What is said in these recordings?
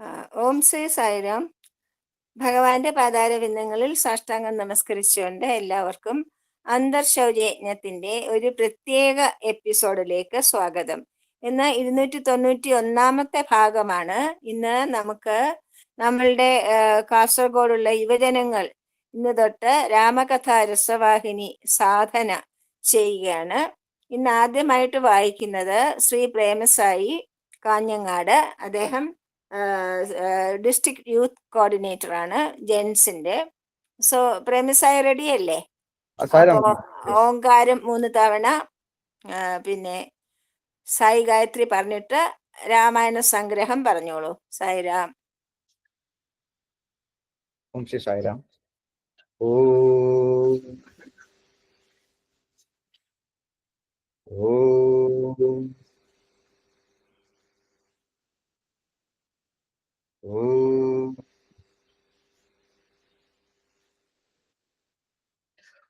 ഓം ശ്രീ സായിരാം ഭഗവാന്റെ പാതാരവിന്ദങ്ങളിൽ സാഷ്ടാംഗം നമസ്കരിച്ചുകൊണ്ട് എല്ലാവർക്കും അന്തർശൗര്യജ്ഞത്തിന്റെ ഒരു പ്രത്യേക എപ്പിസോഡിലേക്ക് സ്വാഗതം. എന്ന ഇരുന്നൂറ്റി തൊണ്ണൂറ്റി ഒന്നാമത്തെ ഭാഗമാണ്. ഇന്ന് നമുക്ക് നമ്മളുടെ കാസർഗോഡുള്ള യുവജനങ്ങൾ ഇന്ന് തൊട്ട് രാമകഥ രസവാഹിനി സാധന ചെയ്യുകയാണ്. ഇന്ന് ആദ്യമായിട്ട് വായിക്കുന്നത് ശ്രീ പ്രേമസായി കാഞ്ഞങ്ങാട്. അദ്ദേഹം ഡിസ്ട്രിക്ട് യൂത്ത് കോർഡിനേറ്റർ ആണ് ജെൻസിന്റെ. സോ പ്രേമിസായ റെഡി അല്ലേ ഓങ്കാരം മൂന്ന് തവണ പിന്നെ സായി ഗായത്രി പറഞ്ഞിട്ട് രാമായണ സംഗ്രഹം പറഞ്ഞോളൂ. സായിരാം. ഓം ശ്രീ സായിരാം. ഓം ഓം ഓം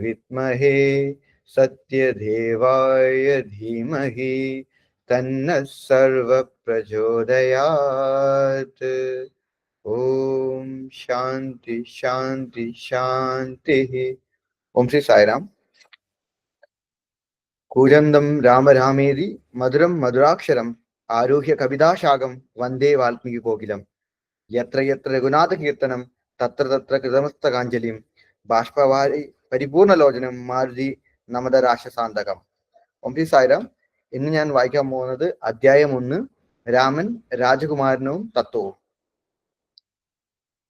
വിദ്മഹേ സത്യദേവായ ധീമഹി തന്ന സർവ പ്രചോദയാത് ഓം ശാന്തി ശാന്തി ശാന്തി ഓം ശ്രീ സായിരാം കൂജന്തം രാമരാമേതി മധുരം മധുരാക്ഷരം ആരോഹ്യ കവിതാശാകം വന്ദേ വാൽമീകി കോകിലം യത്ര യത്ര രഘുനാഥ കീർത്തനം തത്ര തത്ര കൃതമസ്തകാഞ്ജലിം ബാഷ്പവാരി പരിപൂർണ ലോചനം മാരുതി നമത രാശസാന്തകം ശ്രീ സായിരാം ഇന്ന് ഞാൻ വായിക്കാൻ പോകുന്നത് അധ്യായം ഒന്ന് രാമൻ രാജകുമാരനവും തത്വവും.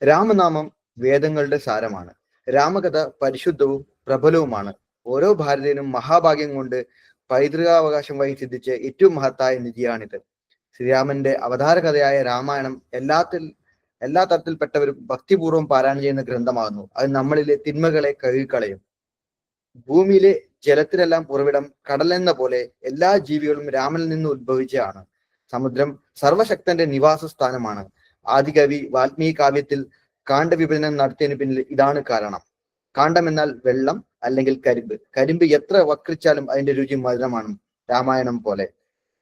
രാമനാമം വേദങ്ങളുടെ സാരമാണ്. രാമകഥ പരിശുദ്ധവും പ്രബലവുമാണ്. ഓരോ ഭാരതീയനും മഹാഭാഗ്യം കൊണ്ട് പൈതൃകാവകാശം വഴി സിദ്ധിച്ച ഏറ്റവും മഹത്തായ നിധിയാണിത്. ശ്രീരാമന്റെ അവതാര കഥയായ രാമായണം എല്ലാത്തിൽ എല്ലാ തരത്തിൽപ്പെട്ടവരും ഭക്തിപൂർവം പാരായണം ചെയ്യുന്ന ഗ്രന്ഥമാകുന്നു. അത് നമ്മളിലെ തിന്മകളെ കഴുകിക്കളയും. ഭൂമിയിലെ ജലത്തിലെല്ലാം ഉറവിടം കടലെന്ന പോലെ എല്ലാ ജീവികളും രാമനിൽ നിന്ന് ഉത്ഭവിച്ചതാണ്. സമുദ്രം സർവശക്തന്റെ നിവാസ സ്ഥാനമാണ്. ആദികവി വാൽമീകി കാവ്യത്തിൽ കാണ്ഡവിഭജനം നടത്തിയതിന് പിന്നിൽ ഇതാണ് കാരണം. കാണ്ഡം എന്നാൽ വെള്ളം അല്ലെങ്കിൽ കരിമ്പ്. കരിമ്പ് എത്ര വക്രിച്ചാലും അതിന്റെ രുചി മധുരമാണ്. രാമായണം പോലെ.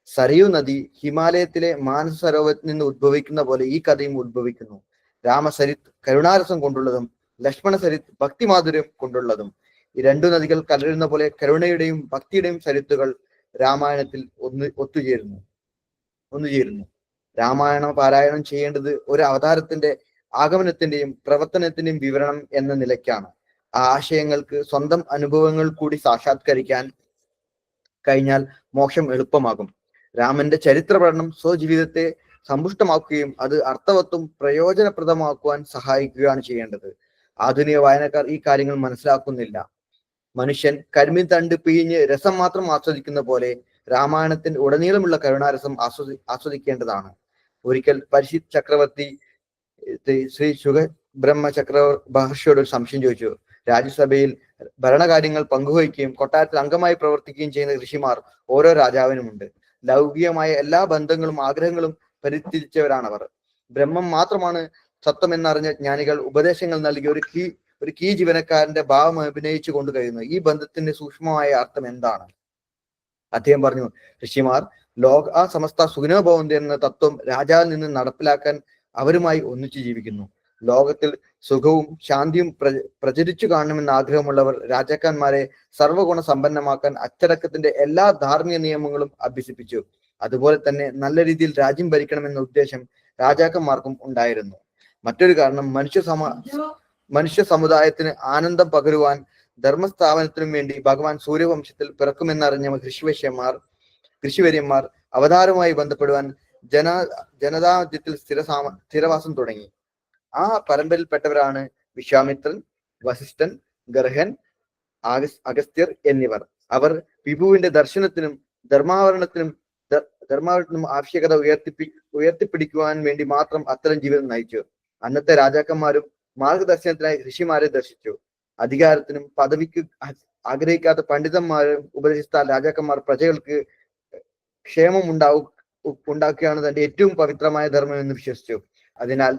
സരയു നദി ഹിമാലയത്തിലെ മാനസ സരോവരത്തിൽ നിന്ന് ഉദ്ഭവിക്കുന്ന പോലെ ഈ കഥയും ഉദ്ഭവിക്കുന്നു രാമസരിത് കരുണാരസം കൊണ്ടുള്ളതും ലക്ഷ്മണ സരിത് ഭക്തിമാധുര്യം കൊണ്ടുള്ളതും. ഈ രണ്ടു നദികൾ കലരുന്ന പോലെ കരുണയുടെയും ഭക്തിയുടെയും സരിത്തുകൾ രാമായണത്തിൽ ഒന്ന് ഒത്തുചേരുന്നു. ഒന്നുചേരുന്നു. രാമായണ പാരായണം ചെയ്യേണ്ടത് ഒരു അവതാരത്തിന്റെ ആഗമനത്തിന്റെയും പ്രവർത്തനത്തിന്റെയും വിവരണം എന്ന നിലയ്ക്കാണ്. ആ ആശയങ്ങൾക്ക് സ്വന്തം അനുഭവങ്ങൾ കൂടി സാക്ഷാത്കരിക്കാൻ കഴിഞ്ഞാൽ മോക്ഷം എളുപ്പമാകും. രാമന്റെ ചരിത്ര പഠനം സ്വജീവിതത്തെ സമ്പുഷ്ടമാക്കുകയും അത് അർത്ഥവത്വം പ്രയോജനപ്രദമാക്കുവാൻ സഹായിക്കുകയാണ് ചെയ്യേണ്ടത്. ആധുനിക വായനക്കാർ ഈ കാര്യങ്ങൾ മനസ്സിലാക്കുന്നില്ല. മനുഷ്യൻ കരിമീൻ തണ്ട് പിഴിഞ്ഞ് രസം മാത്രം ആസ്വദിക്കുന്ന പോലെ രാമായണത്തിന്റെ ഉടനീളമുള്ള കരുണാരസം ആസ്വദി ആസ്വദിക്കേണ്ടതാണ്. ഒരിക്കൽ പരിശി ചക്രവർത്തി ശ്രീ ശുഗ ബ്രഹ്മ ചക്ര മഹർഷിയോട് ഒരു സംശയം ചോദിച്ചു. രാജ്യസഭയിൽ ഭരണകാര്യങ്ങൾ പങ്കുവയ്ക്കുകയും കൊട്ടാരത്തിൽ അംഗമായി പ്രവർത്തിക്കുകയും ചെയ്യുന്ന ഋഷിമാർ ഓരോ രാജാവിനുമുണ്ട്. ലൗകികമായ എല്ലാ ബന്ധങ്ങളും ആഗ്രഹങ്ങളും പരിത്യജിച്ചവരാണവർ ബ്രഹ്മം മാത്രമാണ് സത്വം എന്നറിഞ്ഞ ജ്ഞാനികൾ ഉപദേശങ്ങൾ നൽകി ഒരു കീ ഒരു കീ ജീവനക്കാരന്റെ ഭാവം അഭിനയിച്ചു കൊണ്ട് കഴിയുന്നു ഈ ബന്ധത്തിന്റെ സൂക്ഷ്മമായ അർത്ഥം എന്താണ്? അദ്ദേഹം പറഞ്ഞു ഋഷിമാർ ലോക ആ സമസ്ത സുഖനോഭവന്തി എന്ന തത്വം രാജാവിൽ നിന്ന് നടപ്പിലാക്കാൻ അവരുമായി ഒന്നിച്ചു ജീവിക്കുന്നു. ലോകത്തിൽ സുഖവും ശാന്തിയും പ്ര പ്രചരിച്ചു കാണണമെന്ന് ആഗ്രഹമുള്ളവർ രാജാക്കന്മാരെ സർവഗുണ സമ്പന്നമാക്കാൻ അച്ചടക്കത്തിന്റെ എല്ലാ ധാർമ്മിക നിയമങ്ങളും അഭ്യസിപ്പിച്ചു. അതുപോലെ തന്നെ നല്ല രീതിയിൽ രാജ്യം ഭരിക്കണമെന്ന ഉദ്ദേശം രാജാക്കന്മാർക്കും ഉണ്ടായിരുന്നു. മറ്റൊരു കാരണം മനുഷ്യ സമ മനുഷ്യ സമുദായത്തിന് ആനന്ദം പകരുവാൻ ധർമ്മസ്ഥാപനത്തിനും വേണ്ടി ഭഗവാൻ സൂര്യവംശത്തിൽ പിറക്കുമെന്നറിഞ്ഞ കൃഷിവശ്യന്മാർ ഋഷിവര്യന്മാർ അവതാരവുമായി ബന്ധപ്പെടുവാൻ ജന ജനതാമധ്യത്തിൽ സ്ഥിരസാമ സ്ഥിരവാസം തുടങ്ങി. ആ പരമ്പരയിൽപ്പെട്ടവരാണ് വിശ്വാമിത്രൻ വസിഷ്ഠൻ ഗർഹൻ അഗസ്ത്യർ എന്നിവർ. അവർ വിഭുവിന്റെ ദർശനത്തിനും ധർമാവരണത്തിനും ധർമാവരണത്തിനും ആവശ്യകത ഉയർത്തിപ്പി ഉയർത്തിപ്പിടിക്കുവാൻ വേണ്ടി മാത്രം അത്തരം ജീവിതം നയിച്ചു. അന്നത്തെ രാജാക്കന്മാരും മാർഗദർശനത്തിനായി ഋഷിമാരെ ദർശിച്ചു. അധികാരത്തിനും പദവിക്ക് ആഗ്രഹിക്കാത്ത പണ്ഡിതന്മാരും ഉപദേശിച്ച രാജാക്കന്മാർ പ്രജകൾക്ക് ക്ഷേമം ഉണ്ടാവും ഉണ്ടാക്കുകയാണ് തന്റെ ഏറ്റവും പവിത്രമായ ധർമ്മം എന്ന് വിശ്വസിച്ചു. അതിനാൽ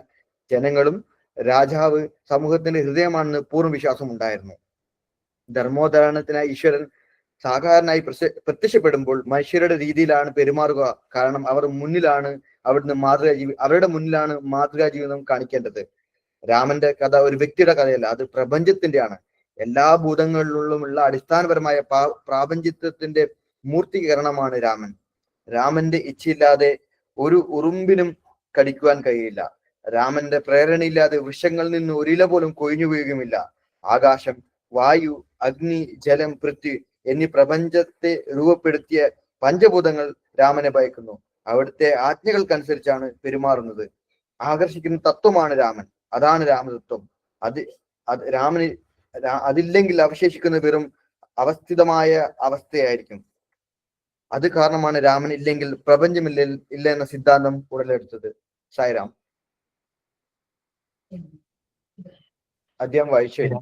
ജനങ്ങളും രാജാവ് സമൂഹത്തിന്റെ ഹൃദയമാണെന്ന് പൂർണ വിശ്വാസം ഉണ്ടായിരുന്നു. ധർമ്മോദ്ധാരണത്തിനായി ഈശ്വരൻ സാധാരണയായി പ്രത്യ- പ്രത്യക്ഷപ്പെടുമ്പോൾ മനുഷ്യരുടെ രീതിയിലാണ് പെരുമാറുക. കാരണം അവർ മുന്നിലാണ് അവിടുന്ന് മാതൃകാ ജീവി അവരുടെ മുന്നിലാണ് മാതൃകാ ജീവിതം കാണിക്കേണ്ടത്. രാമന്റെ കഥ ഒരു വ്യക്തിയുടെ കഥയല്ല അത് പ്രപഞ്ചത്തിന്റെയാണ്. എല്ലാ ഭൂതങ്ങളിലുമുള്ള അടിസ്ഥാനപരമായ പ്രാപഞ്ചിത്വത്തിന്റെ മൂർത്തീകരണമാണ് രാമൻ. രാമന്റെ ഇച്ഛയില്ലാതെ ഒരു ഉറുമ്പിനും കടിക്കുവാൻ കഴിയില്ല. രാമന്റെ പ്രേരണയില്ലാതെ വൃക്ഷങ്ങളിൽ നിന്ന് ഒരില പോലും കൊഴിഞ്ഞു വീഴുകയുമില്ല. ആകാശം വായു അഗ്നി ജലം പൃഥ്വി എന്നീ പ്രപഞ്ചത്തെ രൂപപ്പെടുത്തിയ പഞ്ചഭൂതങ്ങൾ രാമനെ ഭയക്കുന്നു. അവിടുത്തെ ആജ്ഞകൾക്കനുസരിച്ചാണ് പെരുമാറുന്നത്. ആകർഷിക്കുന്ന തത്വമാണ് രാമൻ. അതാണ് രാമതത്വം. അത് അത് രാമന് അതില്ലെങ്കിൽ അവശേഷിക്കുന്ന വെറും അവസ്ഥിതമായ അവസ്ഥയായിരിക്കും. അത് കാരണമാണ് രാമൻ ഇല്ലെങ്കിൽ പ്രപഞ്ചമില്ല ഇല്ല എന്ന സിദ്ധാന്തം ഉടലെടുത്തത്. സായിരാം അദ്ദേഹം വായിച്ചു കഴിഞ്ഞു.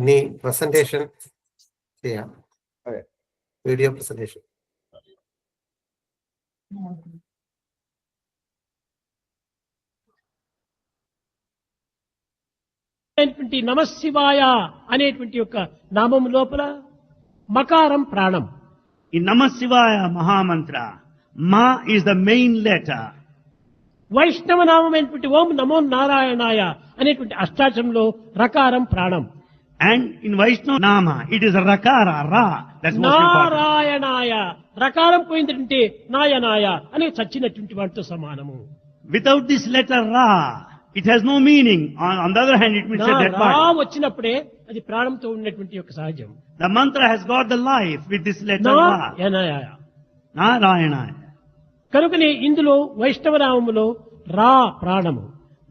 ഇനി പ്രസന്റേഷൻ ചെയ്യാം അതെ. വീഡിയോ പ്രസന്റേഷൻ అనేటువంటి నమశివాయ అనేటువంటి యొక్క నామం లోపల మకారం ప్రాణం In Namah Shivaya Mahamantra, Ma is the main వైష్ణవనామైనటువంటి ఓం నమో నారాయణాయ అనేటువంటి అష్టాచంలో రకారం ప్రాణం. అండ్ ఇన్ వైష్ణవ నామ ఇట్ ఇస్ నారాయణాయ. రకారం పోయిందంటే నాయనాయ అని చచ్చినటువంటి వాటితో సమానము. వితౌట్ దిస్ లెటర్ రా it has no meaning on other hand it means that రా వచ్చినప్పుడే అది ప్రాణంతో ఉన్నటువంటి యొక్క సహజం. The mantra has got the life with this letter రా నారాయణాయ. కనుకనే ఇందులో వైష్ణవ వైష్ణవరామములో రా ప్రాణము.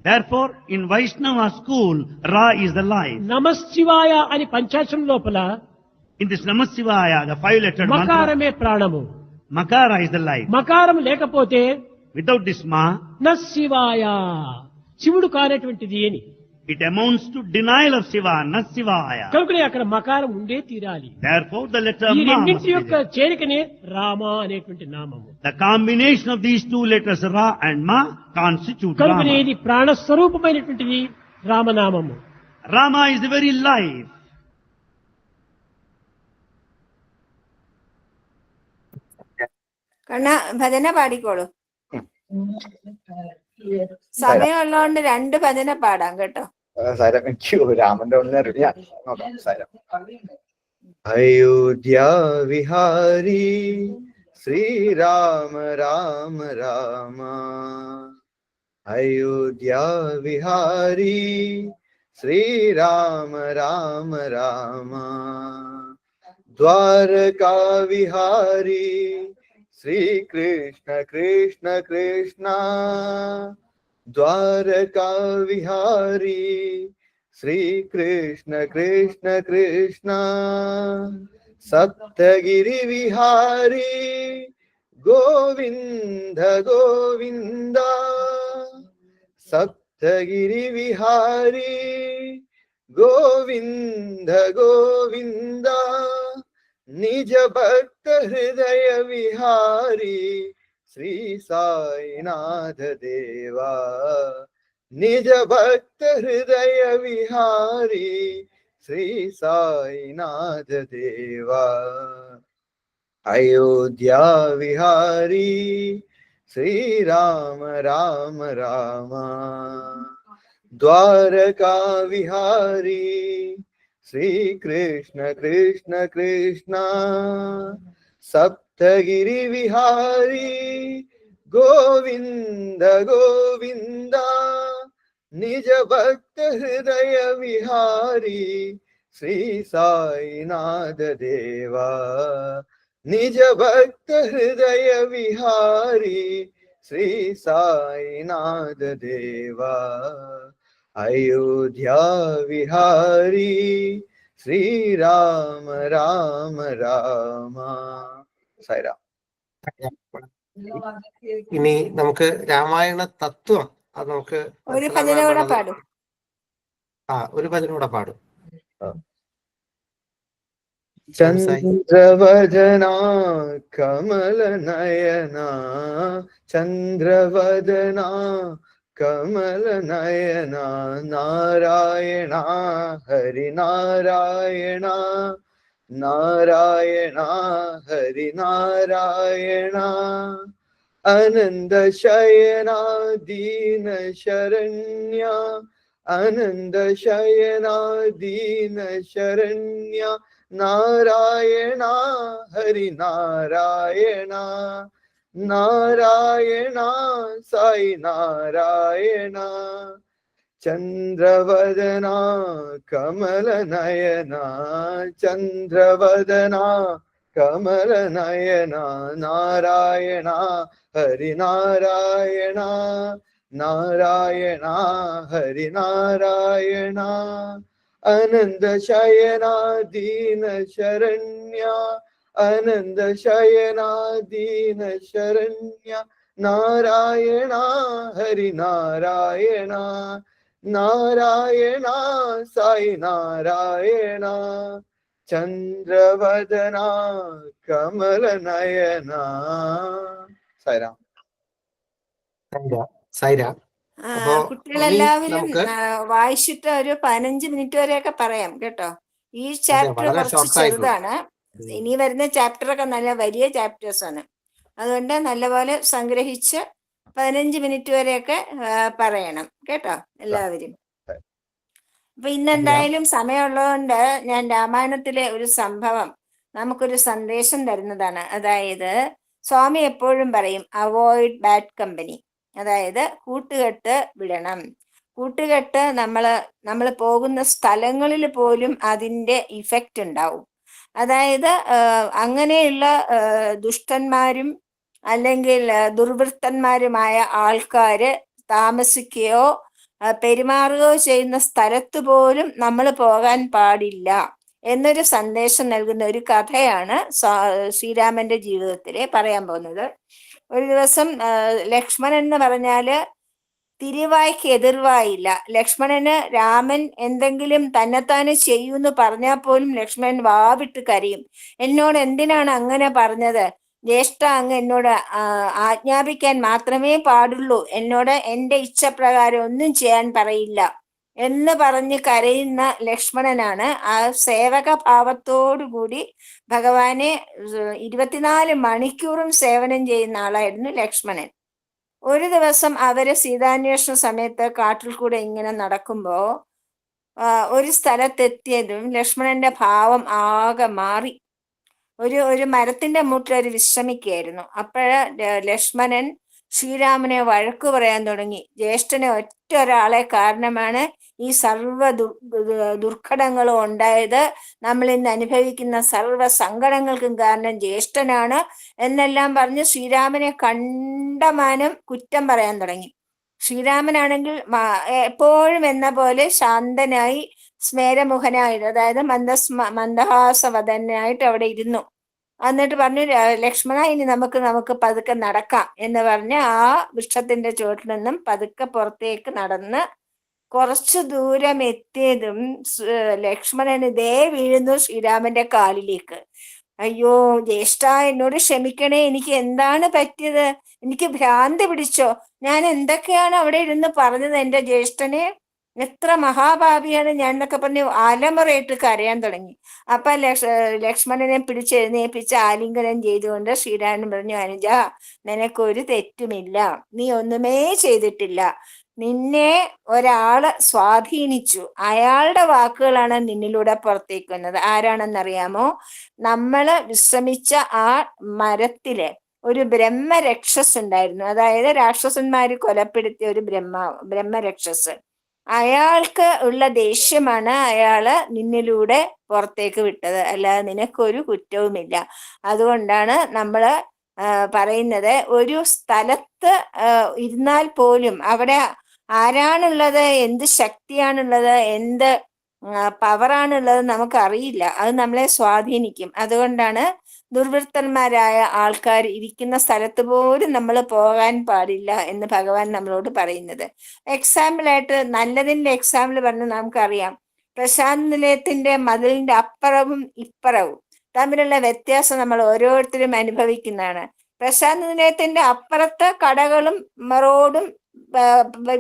దేర్ఫోర్ ఇన్ వైష్ణవ స్కూల్ రా ఇస్ ద లై నమశివాయ అని పంచాశం లోపల in this Namashivaya the five letter మకారమే ప్రాణము. మకార ఇస్ ద లై మకారం లేకపోతే వితౌట్ దిస్ మా నశివాయ. శివుడు కానటువంటిది అని. it amounts to denial of Shiva, not Shivaya. కనుకనే అక్కడ మకారం ఉండే తీరాలి Therefore, the letter ఈ Ma must రెండింటి be యొక్క there. చేరికనే రామ అనేటువంటి నామము The combination of these two letters Ra and Ma constitute కనుకనే Rama. ఇది ప్రాణస్వరూపమైనటువంటిది రామనామము Rama is the very life. കണ്ണ ഭജന പാടിക്കോളൂ സമയമുള്ളതുകൊണ്ട് രണ്ട് ഭജന പാടാം കേട്ടോ ആ, സായിരാം എനിക്ക് രാമന്റെ ഒന്നും അറിയില്ല ഞാൻ നോക്കാം സായിരാം അയോധ്യ വിഹാരി ശ്രീരാമ രാമ രാമ അയോധ്യ വിഹാരി ശ്രീരാമ രാമ രാമ ദ്വാരകാ വിഹാരി ശ്രീകൃഷ്ണ കൃഷ്ണ കൃഷ്ണ द्वारका विहारी श्री कृष्ण कृष्ण। कृष्ण सप्तगिरि विहारी गोविन्द गोविन्द। सप्तगिरि विहारी गोविन्द गोविन्द। निज भक्त हृदय विहारी। श्री साईनाथ देवा निज भक्त हृदय विहारी श्री साईनाथ देवा अयोध्या विहारी श्री राम राम। राम द्वारका विहारी श्री कृष्ण कृष्ण। कृष्ण सप्तगिरि विहारी गोविन्द गोविन्द निज भक्त हृदय विहारी श्री साईनाथ देवा निज भक्त हृदय विहारी श्री साईनाथ देवा अयोध्या विहारी श्री राम राम राम സായിരാം. ഇനി നമുക്ക് രാമായണ തത്വം അത് നമുക്ക് ഒരു ഭജന കൂടെ പാടും. ആ ഒരു ഭജന കൂടെ പാടും. ചന്ദ്രവദനാ കമലനയനാ ചന്ദ്രവദനാ കമലനയനാ നാരായണ ഹരിനാരായണ. നാരായണ ഹരിനാരായണ അനന്തശയന ദീന ശരണ്യ അനന്തശയന ദീന ശരണ്യ നാരായണ ഹരിനാരായണ നാരായണ സായി നാരായണ ചന്ദ്രവദന കമലനയന ചന്ദ്രവദന കമലനയന നാരായണ ഹരിനാരായണ നാരായണ ഹരിനാരായണ അനന്ത ശയന ദീന ശരണ്യ നാരായണ സായി നാരായണ ചന്ദ്രവദന കമലനയന. സൈറാം സൈര സൈര ആ, അപ്പോ കുട്ടികളെല്ലാവരും വായിച്ചിട്ട് ഒരു പതിനഞ്ച് മിനിറ്റ് വരെയൊക്കെ പറയാം കേട്ടോ. ഈ ചാപ്റ്റർ കുറച്ച് ചെറുതാണ്. ഇനി വരുന്ന ചാപ്റ്ററൊക്കെ നല്ല വലിയ ചാപ്റ്റേഴ്സ് ആണ് അതുകൊണ്ട് നല്ലപോലെ സംഗ്രഹിച്ച് പതിനഞ്ച് മിനിറ്റ് വരെയൊക്കെ പറയണം. കേട്ടോ? എല്ലാവരും. അപ്പൊ ഇന്നെന്തായാലും സമയമുള്ളതുകൊണ്ട് ഞാൻ രാമായണത്തിലെ ഒരു സംഭവം നമുക്കൊരു സന്ദേശം തരുന്നതാണ്. അതായത് സ്വാമി എപ്പോഴും പറയും അവോയ്ഡ് ബാഡ് കമ്പനി അതായത് കൂട്ടുകെട്ട് വിടണം. കൂട്ടുകെട്ട് നമ്മൾ നമ്മൾ പോകുന്ന സ്ഥലങ്ങളിൽ പോലും അതിന്റെ ഇഫക്റ്റ് ഉണ്ടാവും. അതായത് അങ്ങനെയുള്ള ദുഷ്ടന്മാരും അല്ലെങ്കിൽ ദുർവൃത്തന്മാരുമായ ആൾക്കാര് താമസിക്കുകയോ പെരുമാറുകയോ ചെയ്യുന്ന സ്ഥലത്ത് പോലും നമ്മൾ പോകാൻ പാടില്ല എന്നൊരു സന്ദേശം നൽകുന്ന ഒരു കഥയാണ് ശ്രീരാമന്റെ ജീവിതത്തിലെ പറയാൻ പോകുന്നത്. ഒരു ദിവസം ലക്ഷ്മണൻ എന്ന് പറഞ്ഞാൽ തിരുവായ്ക്ക് എതിർവായില്ല. ലക്ഷ്മണന് രാമൻ എന്തെങ്കിലും തന്നെത്താനെ ചെയ്യൂന്ന് പറഞ്ഞാൽ പോലും ലക്ഷ്മണൻ വാവിട്ട് കരയും. എന്നോട് എന്തിനാണ് അങ്ങനെ പറഞ്ഞത്? ജ്യേഷ്ഠ അങ്ങ് എന്നോട് ആജ്ഞാപിക്കാൻ മാത്രമേ പാടുള്ളൂ. എന്നോട് എന്റെ ഇച്ഛപ്രകാരം ഒന്നും ചെയ്യാൻ പറയില്ല എന്ന് പറഞ്ഞ് കരയുന്ന ലക്ഷ്മണനാണ്. ആ സേവക ഭാവത്തോടുകൂടി ഭഗവാനെ ഇരുപത്തിനാല് മണിക്കൂറും സേവനം ചെയ്യുന്ന ആളായിരുന്നു ലക്ഷ്മണൻ. ഒരു ദിവസം അവർ സീതാന്വേഷണ സമയത്ത് കാട്ടിൽ കൂടെ ഇങ്ങനെ നടക്കുമ്പോ ഒരു സ്ഥലത്തെത്തിയതും ലക്ഷ്മണന്റെ ഭാവം ആകെ മാറി. ഒരു ഒരു മരത്തിന്റെ മൂട്ടിൽ അവർ വിശ്രമിക്കുകയായിരുന്നു. അപ്പോഴ ലക്ഷ്മണൻ ശ്രീരാമനെ വഴക്കു പറയാൻ തുടങ്ങി. ജ്യേഷ്ഠനെ ഒറ്റ ഒരാളെ കാരണമാണ് ഈ സർവ ദുർ ദുർ- ദുർഘടങ്ങളും ഉണ്ടായത്. നമ്മൾ ഇന്ന് അനുഭവിക്കുന്ന സർവ സങ്കടങ്ങൾക്കും കാരണം ജ്യേഷ്ഠനാണ് എന്നെല്ലാം പറഞ്ഞ് ശ്രീരാമനെ കണ്ടമാനം കുറ്റം പറയാൻ തുടങ്ങി. ശ്രീരാമനാണെങ്കിൽ എപ്പോഴും എന്ന പോലെ ശാന്തനായി സ്മേരമുഖനായിട്ട് അതായത് മന്ദസ്മ മന്ദഹാസവതനായിട്ട് അവിടെ ഇരുന്നു. എന്നിട്ട് പറഞ്ഞു "ര- ലക്ഷ്മണ ഇനി നമുക്ക് നമുക്ക് പതുക്കെ നടക്കാം എന്ന് പറഞ്ഞ് ആ വൃക്ഷത്തിന്റെ ചുവട്ടിൽ നിന്നും പതുക്കെ പുറത്തേക്ക് നടന്ന് കുറച്ചു ദൂരം എത്തിയതും ലക്ഷ്മണന് ഇതേ വീഴുന്നു ശ്രീരാമന്റെ കാലിലേക്ക്. അയ്യോ ജ്യേഷ്ഠ എന്നോട് ക്ഷമിക്കണേ എനിക്ക് എന്താണ് പറ്റിയത്? എനിക്ക് ഭ്രാന്തി പിടിച്ചോ? ഞാൻ എന്തൊക്കെയാണ് അവിടെ ഇരുന്ന് പറഞ്ഞത് എന്റെ ജ്യേഷ്ഠനെ? എത്ര മഹാഭാവിയാണ് ഞാൻ എന്നൊക്കെ പറഞ്ഞ് അലമുറയിട്ട് കരയാൻ തുടങ്ങി. അപ്പൊ ലക്ഷ ലക്ഷ്മണനെ പിടിച്ചെഴുന്നേൽപ്പിച്ച് ആലിംഗനം ചെയ്തുകൊണ്ട് ശ്രീരാമൻ പറഞ്ഞു അനുജ നിനക്കൊരു തെറ്റുമില്ല. നീ ഒന്നുമേ ചെയ്തിട്ടില്ല. നിന്നെ ഒരാൾ സ്വാധീനിച്ചു. അയാളുടെ വാക്കുകളാണ് നിന്നിലൂടെ പുറത്തേക്ക് വന്നത് ആരാണെന്നറിയാമോ? നമ്മൾ വിശ്രമിച്ച ആ മരത്തിലെ ഒരു ബ്രഹ്മരക്ഷസ് ഉണ്ടായിരുന്നു അതായത് രാക്ഷസന്മാര് കൊലപ്പെടുത്തിയ ഒരു ബ്രഹ്മ ബ്രഹ്മരക്ഷസ് അയാൾക്ക് ഉള്ള ദേഷ്യമാണ് അയാൾ നിന്നിലൂടെ പുറത്തേക്ക് വിട്ടത്. അല്ലാതെ നിനക്കൊരു കുറ്റവുമില്ല. അതുകൊണ്ടാണ് നമ്മൾ പറയുന്നത് ഒരു സ്ഥലത്ത് ഇരുന്നാൽ പോലും അവിടെ ആരാണുള്ളത് എന്ത് ശക്തിയാണുള്ളത് എന്ത് പവറാണുള്ളത് നമുക്ക് അറിയില്ല അത് നമ്മളെ സ്വാധീനിക്കും. അതുകൊണ്ടാണ് ദുർവൃത്തന്മാരായ ആൾക്കാർ ഇരിക്കുന്ന സ്ഥലത്ത് പോലും നമ്മൾ പോകാൻ പാടില്ല എന്ന് ഭഗവാൻ നമ്മളോട് പറയുന്നത്. എക്സാമ്പിളായിട്ട് നല്ലതിന്റെ എക്സാമ്പിൾ പറഞ്ഞ് നമുക്കറിയാം. പ്രശാന്ത് നിലയത്തിന്റെ മതിലിന്റെ അപ്പുറവും ഇപ്പുറവും തമ്മിലുള്ള വ്യത്യാസം നമ്മൾ ഓരോരുത്തരും അനുഭവിക്കുന്നതാണ്. പ്രശാന്ത് നിലയത്തിന്റെ അപ്പുറത്ത് കടകളും റോഡും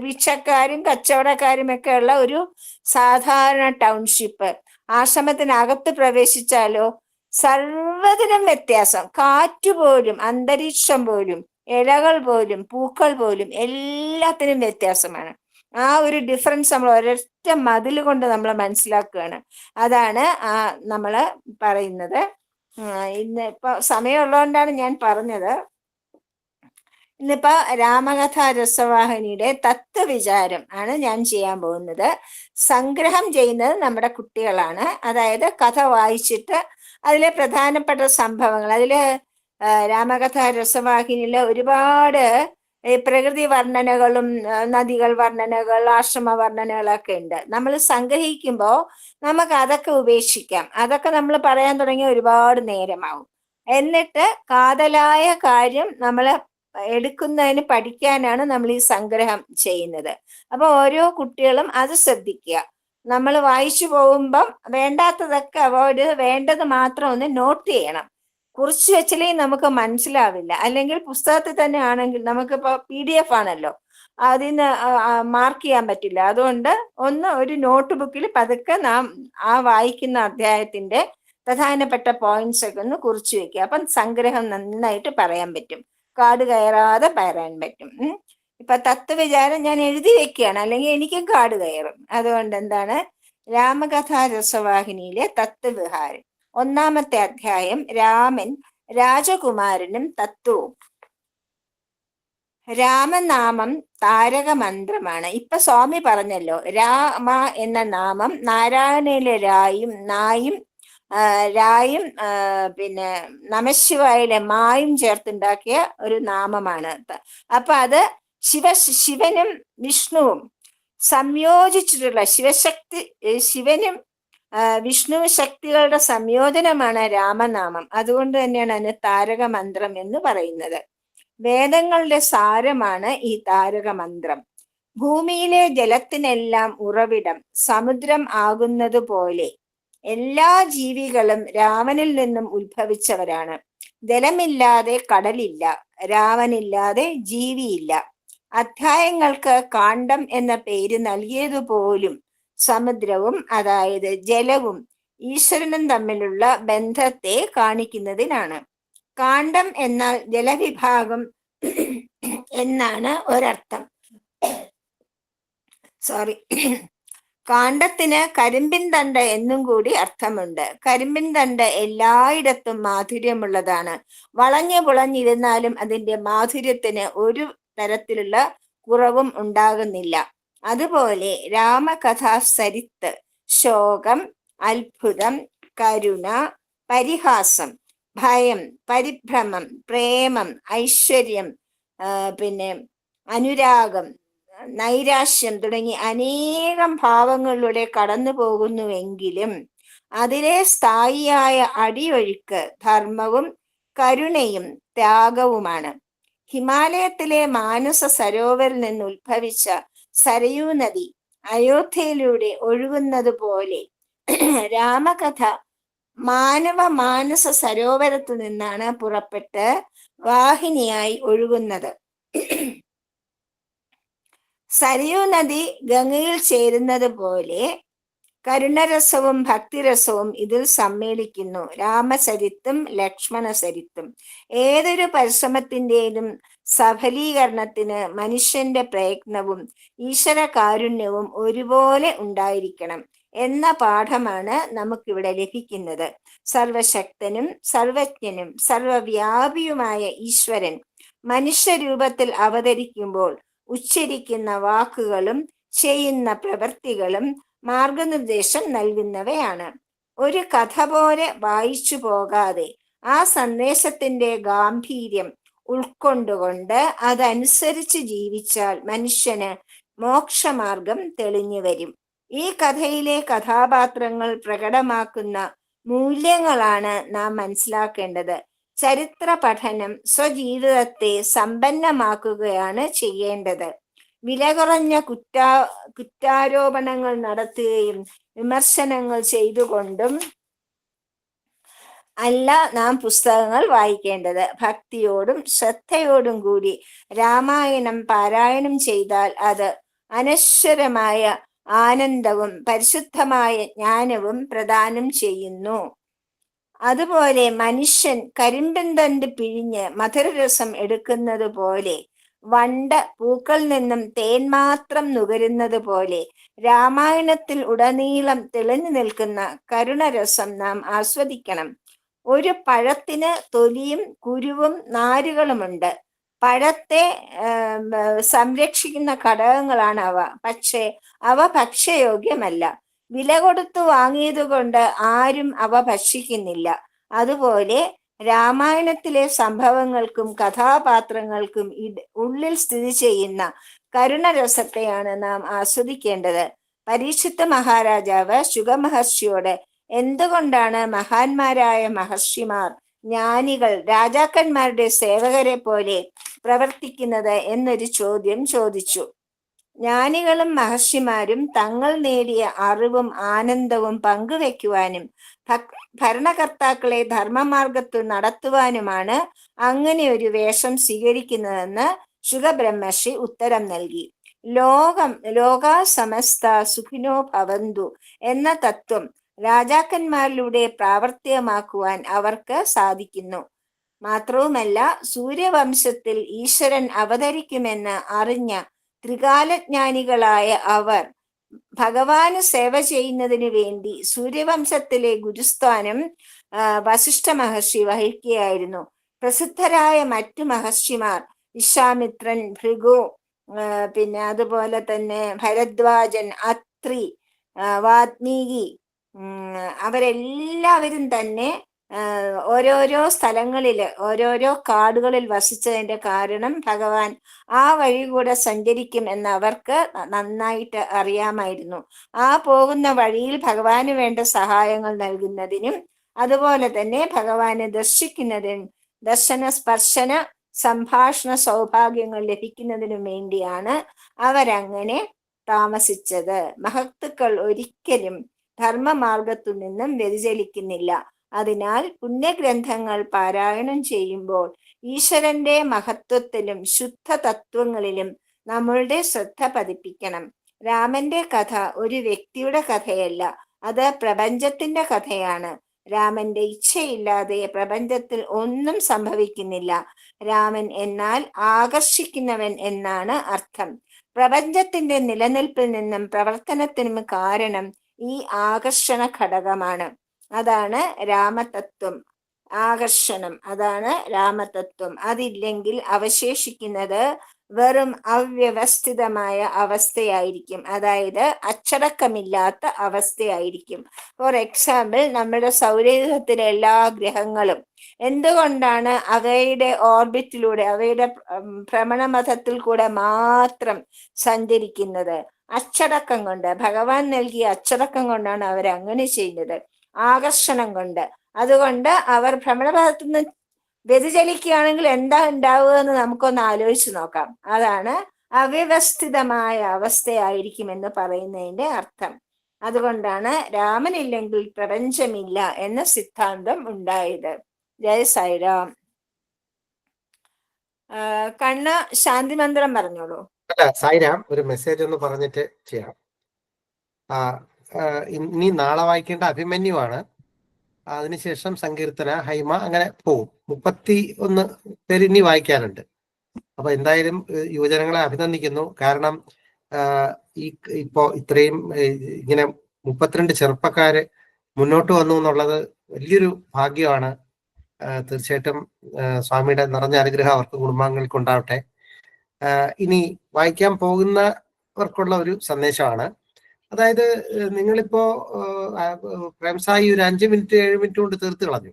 വിച്ചക്കാരും കച്ചവടക്കാരും ഒക്കെ ഉള്ള ഒരു സാധാരണ ടൗൺഷിപ്പ്. ആശ്രമത്തിനകത്ത് പ്രവേശിച്ചാലോ സർവതിനും വ്യത്യാസം. കാറ്റ് പോലും അന്തരീക്ഷം പോലും ഇലകൾ പോലും പൂക്കൾ പോലും എല്ലാത്തിനും വ്യത്യാസമാണ്. ആ ഒരു ഡിഫറൻസ് നമ്മൾ ഒരൊറ്റ മതിൽ കൊണ്ട് നമ്മൾ മനസ്സിലാക്കുകയാണ്. അതാണ് ആ നമ്മൾ പറയുന്നത്. ഇന്ന് ഇപ്പൊ സമയമുള്ളതുകൊണ്ടാണ് ഞാൻ പറഞ്ഞത്. ഇന്നിപ്പോ രാമകഥ രസവാഹിനിയുടെ തത്വവിചാരം ആണ് ഞാൻ ചെയ്യാൻ പോകുന്നത്. സംഗ്രഹം ചെയ്യുന്നത് നമ്മുടെ കുട്ടികളാണ്. അതായത് കഥ വായിച്ചിട്ട് അതിലെ പ്രധാനപ്പെട്ട സംഭവങ്ങൾ അതിൽ രാമകഥ രസവാഹിനിയിൽ ഒരുപാട് പ്രകൃതി വർണനകളും നദികൾ വർണനകൾ ആശ്രമ വർണനകളൊക്കെ ഉണ്ട്. നമ്മൾ സംഗ്രഹിക്കുമ്പോൾ നമുക്ക് അതൊക്കെ ഉപേക്ഷിക്കാം. അതൊക്കെ നമ്മൾ പറയാൻ തുടങ്ങിയ ഒരുപാട് നേരമാവും. എന്നിട്ട് കാതലായ കാര്യം നമ്മൾ എടുക്കുന്നതിന് പഠിക്കാനാണ് നമ്മൾ ഈ സംഗ്രഹം ചെയ്യുന്നത്. അപ്പൊ ഓരോ കുട്ടികളും അത് ശ്രദ്ധിക്കുക. നമ്മൾ വായിച്ചു പോകുമ്പം വേണ്ടാത്തതൊക്കെ അവോയ്ഡ് വേണ്ടത് മാത്രം ഒന്ന് നോട്ട് ചെയ്യണം. കുറിച്ച് വെച്ചില്ലെങ്കിൽ നമുക്ക് മനസ്സിലാവില്ല. അല്ലെങ്കിൽ പുസ്തകത്തിൽ തന്നെ ആണെങ്കിൽ നമുക്കിപ്പോ പി ഡി എഫ് ആണല്ലോ അതിന് മാർക്ക് ചെയ്യാൻ പറ്റില്ല. അതുകൊണ്ട് ഒന്ന് ഒരു നോട്ട് ബുക്കിൽ പതുക്കെ നാം ആ വായിക്കുന്ന അധ്യായത്തിന്റെ പ്രധാനപ്പെട്ട പോയിന്റ്സ് ഒക്കെ ഒന്ന് കുറിച്ചു വെക്കുക. അപ്പം സംഗ്രഹം നന്നായിട്ട് പറയാൻ പറ്റും. കാട് കയറാതെ പറയാൻ പറ്റും. ഇപ്പൊ തത്വവിചാരം ഞാൻ എഴുതി വെക്കുകയാണ്. അല്ലെങ്കിൽ എനിക്കും കാട് കയറും. അതുകൊണ്ട് എന്താണ്? രാമകഥാ രസവാഹിനിയിലെ തത്വവിഹാരം. ഒന്നാമത്തെ അധ്യായം രാമൻ രാജകുമാരനും തത്വവും. രാമനാമം താരക മന്ത്രമാണ് ഇപ്പൊ സ്വാമി പറഞ്ഞല്ലോ രാമ എന്ന നാമം നാരായണയിലെ രായും നായും രായും പിന്നെ നമശിവായിലെ മായും ചേർത്തുണ്ടാക്കിയ ഒരു നാമമാണ്. അപ്പൊ അത് ശിവ ശിവനും വിഷ്ണുവും സംയോജിച്ചിട്ടുള്ള ശിവശക്തി ശിവനും വിഷ്ണു ശക്തികളുടെ സംയോജനമാണ് രാമനാമം. അതുകൊണ്ട് തന്നെയാണ് അതിന് താരക മന്ത്രം എന്ന് പറയുന്നത്. വേദങ്ങളുടെ സാരമാണ് ഈ താരക മന്ത്രം. ഭൂമിയിലെ ജലത്തിനെല്ലാം ഉറവിടം സമുദ്രം ആകുന്നത് പോലെ എല്ലാ ജീവികളും രാമനിൽ നിന്നും ഉത്ഭവിച്ചവരാണ്. ജലമില്ലാതെ കടലില്ല രാമനില്ലാതെ ജീവിയില്ല. അധ്യായങ്ങൾക്ക് കാണ്ഡം എന്ന പേര് നൽകിയതുപോലും സമുദ്രവും അതായത് ജലവും ഈശ്വരനും തമ്മിലുള്ള ബന്ധത്തെ കാണിക്കുന്നതിനാണ്. കാണ്ഡം എന്നാൽ ജലവിഭാഗം എന്നാണ് ഒരർത്ഥം. സോറി കാണ്ഡത്തിന് കരിമ്പിൻ തണ്ട് എന്നും കൂടി അർത്ഥമുണ്ട്. കരിമ്പിൻ തണ്ട് എല്ലായിടത്തും മാധുര്യമുള്ളതാണ്. വളഞ്ഞു പുളഞ്ഞിരുന്നാലും അതിന്റെ മാധുര്യത്തിന് ഒരു തരത്തിലുള്ള കുറവും ഉണ്ടാകുന്നില്ല. അതുപോലെ രാമകഥാ സരിത്ത് ശോകം അത്ഭുതം കരുണ പരിഹാസം ഭയം പരിഭ്രമം പ്രേമം ഐശ്വര്യം പിന്നെ അനുരാഗം നൈരാശ്യം തുടങ്ങി അനേകം ഭാവങ്ങളിലൂടെ കടന്നു പോകുന്നുവെങ്കിലും അതിലെ സ്ഥായിയായ അടിയൊഴുക്ക് ധർമ്മവും കരുണയും ത്യാഗവുമാണ്. ഹിമാലയത്തിലെ മാനസ സരോവരിൽ നിന്ന് ഉത്ഭവിച്ച സരയൂ നദി അയോധ്യയിലൂടെ ഒഴുകുന്നത് പോലെ രാമകഥ മാനവ മാനസ സരോവരത്തു നിന്നാണ് പുറപ്പെട്ട് വാഹിനിയായി ഒഴുകുന്നത്. സരയൂ നദി ഗംഗയിൽ ചേരുന്നത് പോലെ കരുണരസവും ഭക്തിരസവും ഇതിൽ സമ്മേളിക്കുന്നു. രാമചരിത്തും ലക്ഷ്മണചരിത്തും. ഏതൊരു പരിശ്രമത്തിന്റെയും സഫലീകരണത്തിന് മനുഷ്യന്റെ പ്രയത്നവും ഈശ്വര കാരുണ്യവും ഒരുപോലെ ഉണ്ടായിരിക്കണം എന്ന പാഠമാണ് നമുക്കിവിടെ ലഭിക്കുന്നത്. സർവശക്തനും സർവജ്ഞനും സർവവ്യാപിയുമായ ഈശ്വരൻ മനുഷ്യരൂപത്തിൽ അവതരിക്കുമ്പോൾ ഉച്ചരിക്കുന്ന വാക്കുകളും ചെയ്യുന്ന പ്രവൃത്തികളും മാർഗനിർദ്ദേശം നൽകുന്നവയാണ്. ഒരു കഥ പോലെ വായിച്ചു പോകാതെ ആ സന്ദേശത്തിന്റെ ഗാംഭീര്യം ഉൾക്കൊണ്ടുകൊണ്ട് അതനുസരിച്ച് ജീവിച്ചാൽ മനുഷ്യന് മോക്ഷമാർഗം തെളിഞ്ഞു വരും. ഈ കഥയിലെ കഥാപാത്രങ്ങൾ പ്രകടമാക്കുന്ന മൂല്യങ്ങളാണ് നാം മനസ്സിലാക്കേണ്ടത്. ചരിത്ര പഠനം സ്വജീവിതത്തെ സമ്പന്നമാക്കുകയാണ് ചെയ്യേണ്ടത്. വില കുറഞ്ഞ കുറ്റാ കുറ്റാരോപണങ്ങൾ നടത്തുകയും വിമർശനങ്ങൾ ചെയ്തുകൊണ്ടും അല്ല നാം പുസ്തകങ്ങൾ വായിക്കേണ്ടത്. ഭക്തിയോടും ശ്രദ്ധയോടും കൂടി രാമായണം പാരായണം ചെയ്താൽ അത് അനശ്വരമായ ആനന്ദവും പരിശുദ്ധമായ ജ്ഞാനവും പ്രദാനം ചെയ്യുന്നു. അതുപോലെ മനുഷ്യൻ കരിമ്പന്തണ്ട് പിഴിഞ്ഞ് മധുരരസം എടുക്കുന്നത് പോലെ വണ്ട പൂക്കൾ നിന്നും തേൻ മാത്രം നുകരുന്നത് പോലെ രാമായണത്തിൽ ഉടനീളം തെളിഞ്ഞു നിൽക്കുന്ന കരുണരസം നാം ആസ്വദിക്കണം. ഒരു പഴത്തിന് തൊലിയും കുരുവും നാരുകളുമുണ്ട്. പഴത്തെ സംരക്ഷിക്കുന്ന ഘടകങ്ങളാണ് അവ. പക്ഷേ അവ ഭക്ഷ്യയോഗ്യമല്ല. വില കൊടുത്തു വാങ്ങിയതുകൊണ്ട് ആരും അവ ഭക്ഷിക്കുന്നില്ല. അതുപോലെ രാമായണത്തിലെ സംഭവങ്ങൾക്കും കഥാപാത്രങ്ങൾക്കും ഉള്ളിൽ സ്ഥിതി ചെയ്യുന്ന കരുണരസത്തെയാണ് നാം ആസ്വദിക്കേണ്ടത്. പരീക്ഷിത്ത മഹാരാജാവ് ശുഗമഹർഷിയോട് എന്തുകൊണ്ടാണ് മഹാന്മാരായ മഹർഷിമാർ ജ്ഞാനികൾ രാജാക്കന്മാരുടെ സേവകരെ പോലെ പ്രവർത്തിക്കുന്നത് എന്നൊരു ചോദ്യം ചോദിച്ചു. ജ്ഞാനികളും മഹർഷിമാരും തങ്ങൾ നേടിയ അറിവും ആനന്ദവും പങ്കുവെക്കുവാനും ഭരണകർത്താക്കളെ ധർമ്മമാർഗത്തിൽ നടത്തുവാനുമാണ് അങ്ങനെ ഒരു വേഷം സ്വീകരിക്കുന്നതെന്ന് ശുഖബ്രഹ്മർഷി ഉത്തരം നൽകി. ലോകം ലോകാ സമസ്ത സുഖിനോ ഭവന്തു എന്ന തത്വം രാജാക്കന്മാരിലൂടെ പ്രാവർത്തികമാക്കുവാൻ അവർക്ക് സാധിക്കുന്നു. മാത്രവുമല്ല സൂര്യവംശത്തിൽ ഈശ്വരൻ അവതരിക്കുമെന്ന് അറിഞ്ഞ ത്രികാലജ്ഞാനികളായ അവർ ഭഗവാന് സേവ ചെയ്യുന്നതിന് വേണ്ടി സൂര്യവംശത്തിലെ ഗുരുസ്ഥാനം വസിഷ്ഠ മഹർഷി വഹിക്കുകയായിരുന്നു. പ്രസിദ്ധരായ മറ്റു മഹർഷിമാർ വിശ്വാമിത്രൻ ഭൃഗു പിന്നെ അതുപോലെ തന്നെ ഭരദ്വാജൻ അത്രി വാത്മീകി അവരെല്ലാവരും തന്നെ ഓരോരോ സ്ഥലങ്ങളിൽ ഓരോരോ കാടുകളിൽ വസിച്ചതിന്റെ കാരണം ഭഗവാൻ ആ വഴി കൂടെ സഞ്ചരിക്കും എന്ന് അവർക്ക് നന്നായിട്ട് അറിയാമായിരുന്നു. ആ പോകുന്ന വഴിയിൽ ഭഗവാന് വേണ്ട സഹായങ്ങൾ നൽകുന്നതിനും അതുപോലെ തന്നെ ഭഗവാനെ ദർശിക്കുന്നതിനും ദർശന സ്പർശന സംഭാഷണ സൗഭാഗ്യങ്ങൾ ലഭിക്കുന്നതിനും വേണ്ടിയാണ് അവരങ്ങനെ താമസിച്ചത്. മഹത്തുക്കൾ ഒരിക്കലും ധർമ്മമാർഗത്തു നിന്നും വ്യതിചലിക്കുന്നില്ല. അതിനാൽ പുണ്യഗ്രന്ഥങ്ങൾ പാരായണം ചെയ്യുമ്പോൾ ഈശ്വരന്റെ മഹത്വത്തിലും ശുദ്ധ തത്വങ്ങളിലും നമ്മളുടെ ശ്രദ്ധ പതിപ്പിക്കണം. രാമന്റെ കഥ ഒരു വ്യക്തിയുടെ കഥയല്ല അത് പ്രപഞ്ചത്തിന്റെ കഥയാണ്. രാമന്റെ ഇച്ഛയില്ലാതെ പ്രപഞ്ചത്തിൽ ഒന്നും സംഭവിക്കുന്നില്ല. രാമൻ എന്നാൽ ആകർഷിക്കുന്നവൻ എന്നാണ് അർത്ഥം. പ്രപഞ്ചത്തിന്റെ നിലനിൽപ്പിൽ നിന്നും പ്രവർത്തനത്തിനും കാരണം ഈ ആകർഷണ ഘടകമാണ്. അതാണ് രാമതത്വം ആകർഷണം. അതാണ് രാമതത്വം. അതില്ലെങ്കിൽ അവശേഷിക്കുന്നത് വെറും അവ്യവസ്ഥിതമായ അവസ്ഥയായിരിക്കും. അതായത് അച്ചടക്കമില്ലാത്ത അവസ്ഥയായിരിക്കും. ഫോർ എക്സാമ്പിൾ നമ്മുടെ സൗരയൂഹത്തിലെ എല്ലാ ഗ്രഹങ്ങളും എന്തുകൊണ്ടാണ് അവയുടെ ഓർബിറ്റിലൂടെ അവയുടെ ഭ്രമണമഥത്തിൽ കൂടെ മാത്രം സഞ്ചരിക്കുന്നത്? അച്ചടക്കം കൊണ്ട്. ഭഗവാൻ നൽകിയ അച്ചടക്കം കൊണ്ടാണ് അവർ അങ്ങനെ ചെയ്യുന്നത്. ആകർഷണം കൊണ്ട്. അതുകൊണ്ട് അവർ ഭ്രമണപഥത്തിൽ നിന്ന് വ്യതിചലിക്കുകയാണെങ്കിൽ എന്താ ഉണ്ടാവുക എന്ന് നമുക്കൊന്ന് ആലോചിച്ച് നോക്കാം. അതാണ് അവ്യവസ്ഥിതമായ അവസ്ഥയായിരിക്കും എന്ന് പറയുന്നതിന്റെ അർത്ഥം. അതുകൊണ്ടാണ് രാമനില്ലെങ്കിൽ പ്രപഞ്ചമില്ല എന്ന സിദ്ധാന്തം ഉണ്ടായത്. ജയ ആ, കണ്ണ ശാന്തി മന്ത്രം പറഞ്ഞോളൂ. അല്ല സായിരാം ഒരു മെസ്സേജ് ഒന്ന് പറഞ്ഞിട്ട് ചെയ്യാം. ആ, ഇനി നാളെ വായിക്കേണ്ട അഭിമന്യുവാണ് അതിനുശേഷം സങ്കീർത്തന ഹൈമ അങ്ങനെ പോവും. മുപ്പത്തി ഒന്ന് പേര് ഇനി വായിക്കാനുണ്ട്. അപ്പൊ എന്തായാലും യുവജനങ്ങളെ അഭിനന്ദിക്കുന്നു. കാരണം ഈ ഇപ്പോ ഇത്രയും ഇങ്ങനെ മുപ്പത്തിരണ്ട് ചെറുപ്പക്കാര് മുന്നോട്ട് വന്നു എന്നുള്ളത് വലിയൊരു ഭാഗ്യമാണ്. തീർച്ചയായിട്ടും സ്വാമിയുടെ നിറഞ്ഞ അനുഗ്രഹം അവർക്ക് കുടുംബാംഗങ്ങൾക്ക് ഉണ്ടാവട്ടെ ഇനി വായിക്കാൻ പോകുന്നവർക്കുള്ള ഒരു സന്ദേശമാണ്. അതായത് നിങ്ങളിപ്പോ പ്രേംസായി ഒരു അഞ്ച് മിനിറ്റ് ഏഴ് മിനിറ്റ് കൊണ്ട് തീർത്ത് കളഞ്ഞു.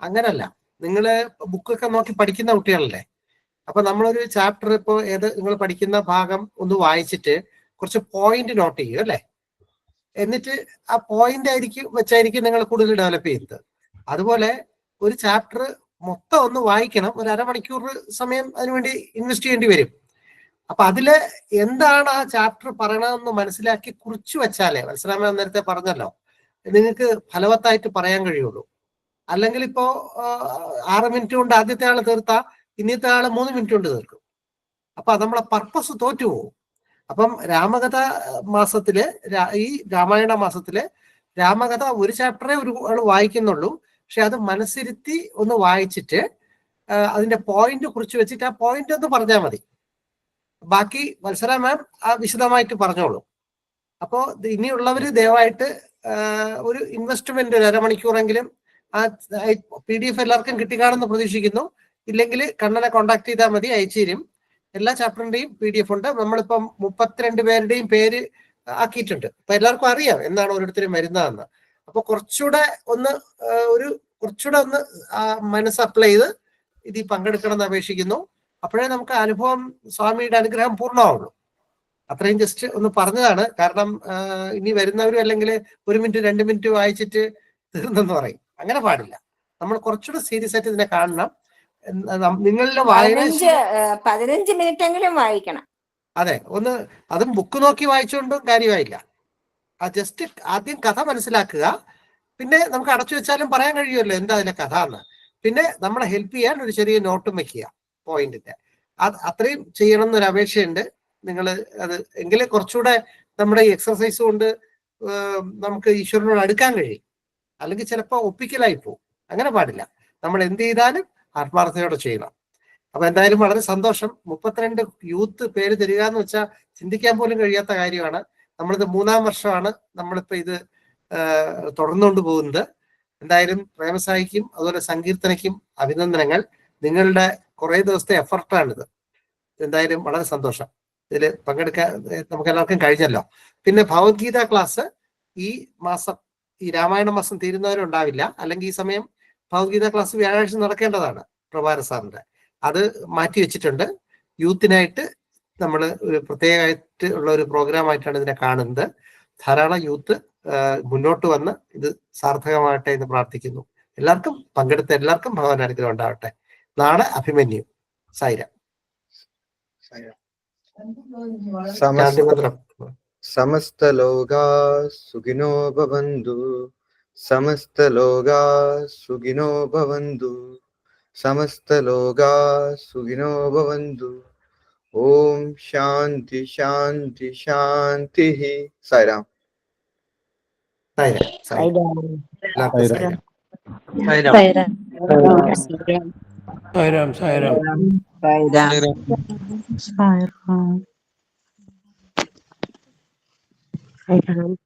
അങ്ങനല്ല. നിങ്ങൾ ബുക്കൊക്കെ നോക്കി പഠിക്കുന്ന കുട്ടികളല്ലേ? അപ്പൊ നമ്മളൊരു ചാപ്റ്റർ ഇപ്പോ ഏത് നിങ്ങൾ പഠിക്കുന്ന ഭാഗം ഒന്ന് വായിച്ചിട്ട് കുറച്ച് പോയിന്റ് നോട്ട് ചെയ്യും അല്ലേ? എന്നിട്ട് ആ പോയിന്റ് ആയിരിക്കും വെച്ചായിരിക്കും നിങ്ങൾ കൂടുതൽ ഡെവലപ്പ് ചെയ്യുന്നത്. അതുപോലെ ഒരു ചാപ്റ്റർ മൊത്തം ഒന്ന് വായിക്കണം. ഒരു അരമണിക്കൂർ സമയം അതിനുവേണ്ടി ഇൻവെസ്റ്റ് ചെയ്യേണ്ടി വരും. അപ്പൊ അതിൽ എന്താണ് ആ ചാപ്റ്റർ പറയണതെന്ന് മനസ്സിലാക്കി കുറിച്ചു വെച്ചാലേ മനസ്സിലാമ നേരത്തെ പറഞ്ഞല്ലോ നിങ്ങൾക്ക് ഫലവത്തായിട്ട് പറയാൻ കഴിയുള്ളൂ. അല്ലെങ്കിൽ ഇപ്പോ ആറ് മിനിറ്റ് കൊണ്ട് ആദ്യത്തെ ആൾ തീർത്താ ഇന്നത്തെ ആൾ മൂന്ന് മിനിറ്റ് കൊണ്ട് തീർക്കും. അപ്പൊ നമ്മളെ പർപ്പസ് തോറ്റുപോകും. അപ്പം രാമകഥ മാസത്തിൽ ഈ രാമായണ മാസത്തിൽ രാമകഥ ഒരു ചാപ്റ്ററെ ഒരു ആൾ വായിക്കുന്നുള്ളൂ. പക്ഷെ അത് മനസ്സിരുത്തി ഒന്ന് വായിച്ചിട്ട് അതിന്റെ പോയിന്റ് കുറിച്ച് വെച്ചിട്ട് ആ പോയിന്റ് ഒന്ന് പറഞ്ഞാൽ മതി. ബാക്കി വത്സര മാം വിശദമായിട്ട് പറഞ്ഞോളൂ. അപ്പോ ഇനിയുള്ളവർ ദയവായിട്ട് ഒരു ഇൻവെസ്റ്റ്മെന്റ് ഒരു അരമണിക്കൂറെങ്കിലും ആ പി ഡി എഫ് എല്ലാവർക്കും കിട്ടിക്കാണെന്ന് പ്രതീക്ഷിക്കുന്നു. ഇല്ലെങ്കിൽ കണ്ണനെ കോണ്ടാക്ട് ചെയ്താൽ മതി അയച്ചു തരും. എല്ലാ ചാപ്റ്ററിന്റെയും പി ഡി എഫ് ഉണ്ട്. നമ്മളിപ്പം മുപ്പത്തിരണ്ട് പേരുടെയും പേര് ആക്കിയിട്ടുണ്ട്. അപ്പൊ എല്ലാവർക്കും അറിയാം എന്നാണ് ഓരോരുത്തരും വരുന്നതെന്ന്. അപ്പൊ കുറച്ചുകൂടെ ഒന്ന് ഒരു കുറച്ചുകൂടെ ഒന്ന് മനസ്സ് അപ്ലൈ ചെയ്ത് ഇതിൽ പങ്കെടുക്കണം എന്ന് അപേക്ഷിക്കുന്നു. അപ്പോഴേ നമുക്ക് അനുഭവം സ്വാമിയുടെ അനുഗ്രഹം പൂർണമാവുള്ളൂ. അത്രയും ജസ്റ്റ് ഒന്ന് പറഞ്ഞതാണ്. കാരണം ഇനി വരുന്നവരും അല്ലെങ്കിൽ ഒരു മിനിറ്റ് രണ്ട് മിനിറ്റ് വായിച്ചിട്ട് തീർന്നെന്ന് പറയും. അങ്ങനെ പാടില്ല. നമ്മൾ കുറച്ചുകൂടെ സീരിയസ് ആയിട്ട് ഇതിനെ കാണണം. നിങ്ങളുടെ വായന പതിനഞ്ച് മിനിറ്റ് എങ്കിലും വായിക്കണം. അതെ ഒന്ന് അതും ബുക്ക് നോക്കി വായിച്ചുകൊണ്ടും കാര്യമായില്ല. ആ ജസ്റ്റ് ആദ്യം കഥ മനസ്സിലാക്കുക. പിന്നെ നമുക്ക് അടച്ചു വെച്ചാലും പറയാൻ കഴിയുമല്ലോ എന്താ അതിലെ കഥ എന്ന്. പിന്നെ നമ്മളെ ഹെൽപ്പ് ചെയ്യാൻ ഒരു ചെറിയ നോട്ടും വെക്കുക. പോയിന്റിന്റെ അത് അത്രയും ചെയ്യണം എന്നൊരു അപേക്ഷയുണ്ട്. നിങ്ങൾ അത് എങ്കിലും കുറച്ചുകൂടെ നമ്മുടെ ഈ എക്സസൈസ് കൊണ്ട് നമുക്ക് ഈശ്വരനോട് അടുക്കാൻ കഴിയും. അല്ലെങ്കിൽ ചിലപ്പോൾ ഒപ്പിക്കലായി പോകും അങ്ങനെ പാടില്ല. നമ്മൾ എന്ത് ചെയ്താലും ആത്മാർത്ഥതയോടെ ചെയ്യണം. അപ്പൊ എന്തായാലും വളരെ സന്തോഷം. മുപ്പത്തിരണ്ട് യൂത്ത് പേര് തരിക എന്ന് വെച്ചാൽ ചിന്തിക്കാൻ പോലും കഴിയാത്ത കാര്യമാണ്. നമ്മളിത് മൂന്നാം വർഷമാണ് നമ്മളിപ്പോ ഇത് തുടർന്നുകൊണ്ട് പോകുന്നത്. എന്തായാലും പ്രേമസായിക്കും അതുപോലെ സങ്കീർത്തനയ്ക്കും അഭിനന്ദനങ്ങൾ. നിങ്ങളുടെ കുറേ ദിവസത്തെ എഫർട്ടാണിത് എന്തായാലും വളരെ സന്തോഷം. ഇതിൽ പങ്കെടുക്കാൻ നമുക്ക് എല്ലാവർക്കും കഴിഞ്ഞല്ലോ. പിന്നെ ഭഗവത്ഗീത ക്ലാസ് ഈ മാസം ഈ രാമായണ മാസം തീരുന്നവരുണ്ടാവില്ല. അല്ലെങ്കിൽ ഈ സമയം ഭഗവത്ഗീത ക്ലാസ് വ്യാഴാഴ്ച നടക്കേണ്ടതാണ് പ്രഭാര സാറിന്റെ അത് മാറ്റി വെച്ചിട്ടുണ്ട്. യൂത്തിനായിട്ട് നമ്മൾ ഒരു പ്രത്യേകമായിട്ട് ഉള്ള ഒരു പ്രോഗ്രാം ആയിട്ടാണ് ഇതിനെ കാണുന്നത്. ധാരാളം യൂത്ത് മുന്നോട്ട് വന്ന് ഇത് സാർത്ഥകമാകട്ടെ എന്ന് പ്രാർത്ഥിക്കുന്നു. എല്ലാവർക്കും പങ്കെടുത്ത എല്ലാവർക്കും ഭഗവാൻ അനുഗ്രഹം ഉണ്ടാവട്ടെ. നാളെ അഭിമന്യു. സൈര. സമസ്ത ലോകാ സുഖിനോ ഭവന്തു. സമസ്തലോകാ സുഖിനോ ഭവന്തു. സമസ്തലോകാ സുഖിനോ ഭവന്തു. ഓം ശാന്തി ശാന്തി ശാന്തി. സായിരാം സൈര. സൈര. എല്ലാവർക്കും సాయిరామ్ సాయిరామ్ సాయిరామ్ సాయిరామ్ సాయిరామ్